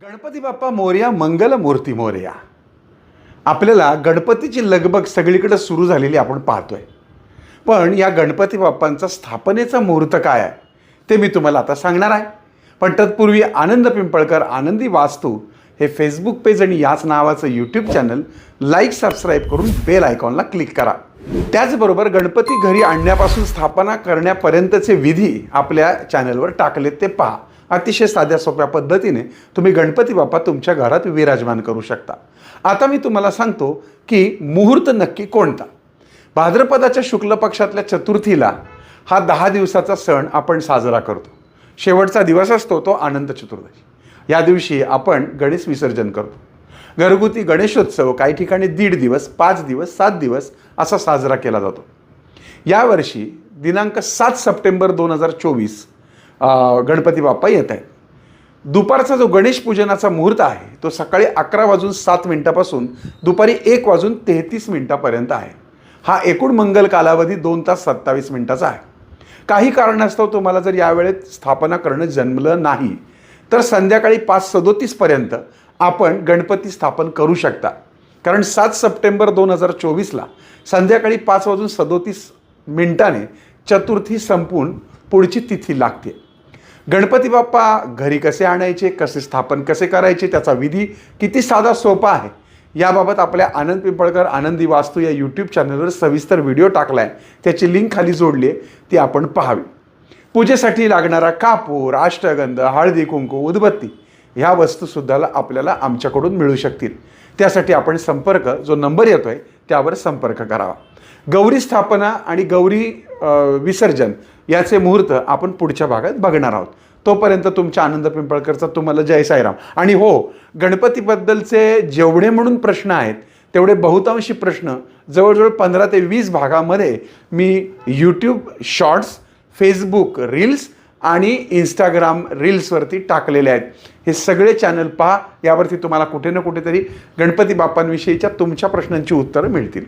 गणपती बाप्पा मोर्या मंगल मूर्ती मोर्या. आपल्याला गणपतीची लगबग सगळीकडे सुरू झालेली आपण पाहतोय. पण या गणपती बाप्पांचा स्थापनेचा मुहूर्त काय आहे ते मी तुम्हाला आता सांगणार आहे. पण तत्पूर्वी आनंद पिंपळकर आनंदी वास्तू हे फेसबुक पेज आणि याच नावाचं यूट्यूब चॅनल लाईक सबस्क्राईब करून बेल आयकॉनला क्लिक करा. त्याचबरोबर गणपती घरी आणण्यापासून स्थापना करण्यापर्यंतचे विधी आपल्या चॅनलवर टाकलेत ते पहा. अतिशय साध्या सोप्या पद्धतीने तुम्ही गणपती बाप्पा तुमच्या घरात विराजमान करू शकता. आता मी तुम्हाला सांगतो की मुहूर्त नक्की कोणता? भाद्रपदाच्या शुक्ल पक्षातल्या चतुर्थीला हा दहा दिवसाचा सण आपण साजरा करतो. शेवटचा दिवस असतो तो आनंद चतुर्दशी. या दिवशी आपण गणेश विसर्जन करतो. घरगुती गणेशोत्सव काही ठिकाणी दीड दिवस पाच दिवस सात दिवस असा साजरा केला जातो. यावर्षी दिनांक सात सप्टेंबर दोन हजार चोवीस गणपती बाप्पा येत आहेत. दुपारचा जो गणेश पूजनाचा मुहूर्त आहे तो सकाळी अकरा वाजून सात मिनिटापासून दुपारी एक वाजून तेहतीस मिनिटापर्यंत आहे. हा एकूण मंगल कालावधी दोन तास सत्तावीस मिनिटाचा आहे. काही कारणास्तव तुम्हाला जर यावेळेत स्थापना करणं जन्मलं नाही तर संध्याकाळी पाच सदोतीसपर्यंत आपण गणपती स्थापन करू शकता. कारण सात सप्टेंबर दोन हजार चोवीसला संध्याकाळी पाच वाजून सदोतीस मिनिटाने चतुर्थी संपून पुढची तिथी लागते. गणपती बाप्पा घरी कसे आणायचे कसे स्थापन कसे करायचे त्याचा विधी किती साधा सोपा आहे. याबाबत आपल्या आनंद पिंपळकर आनंदी वास्तू या यूट्यूब चॅनलवर सविस्तर व्हिडिओ टाकला आहे त्याची लिंक खाली जोडली आहे ती आपण पाहावी. पूजेसाठी लागणारा कापूर अष्टगंध हळदी कुंकू उदबत्ती ह्या वस्तूसुद्धा आपल्याला आमच्याकडून मिळू शकतील. त्यासाठी आपण संपर्क जो नंबर येतो आहे त्यावर संपर्क करावा. गौरी स्थापना आणि गौरी विसर्जन याचे मुहूर्त आपण पुढच्या भागात बघणार आहोत. तोपर्यंत तुमच्या आनंद पिंपळकरचा तुम्हाला जय साईराम. आणि हो गणपतीबद्दलचे जेवढे म्हणून प्रश्न आहेत तेवढे बहुतांशी प्रश्न जवळजवळ पंधरा ते वीस भागामध्ये मी यूट्यूब शॉर्ट्स फेसबुक रील्स आणि इंस्टाग्राम रील्सवरती टाकलेले आहेत. हे सगळे चॅनल पहा यावरती तुम्हाला कुठे ना कुठेतरी गणपती बाप्पांविषयीच्या तुमच्या प्रश्नांची उत्तरं मिळतील.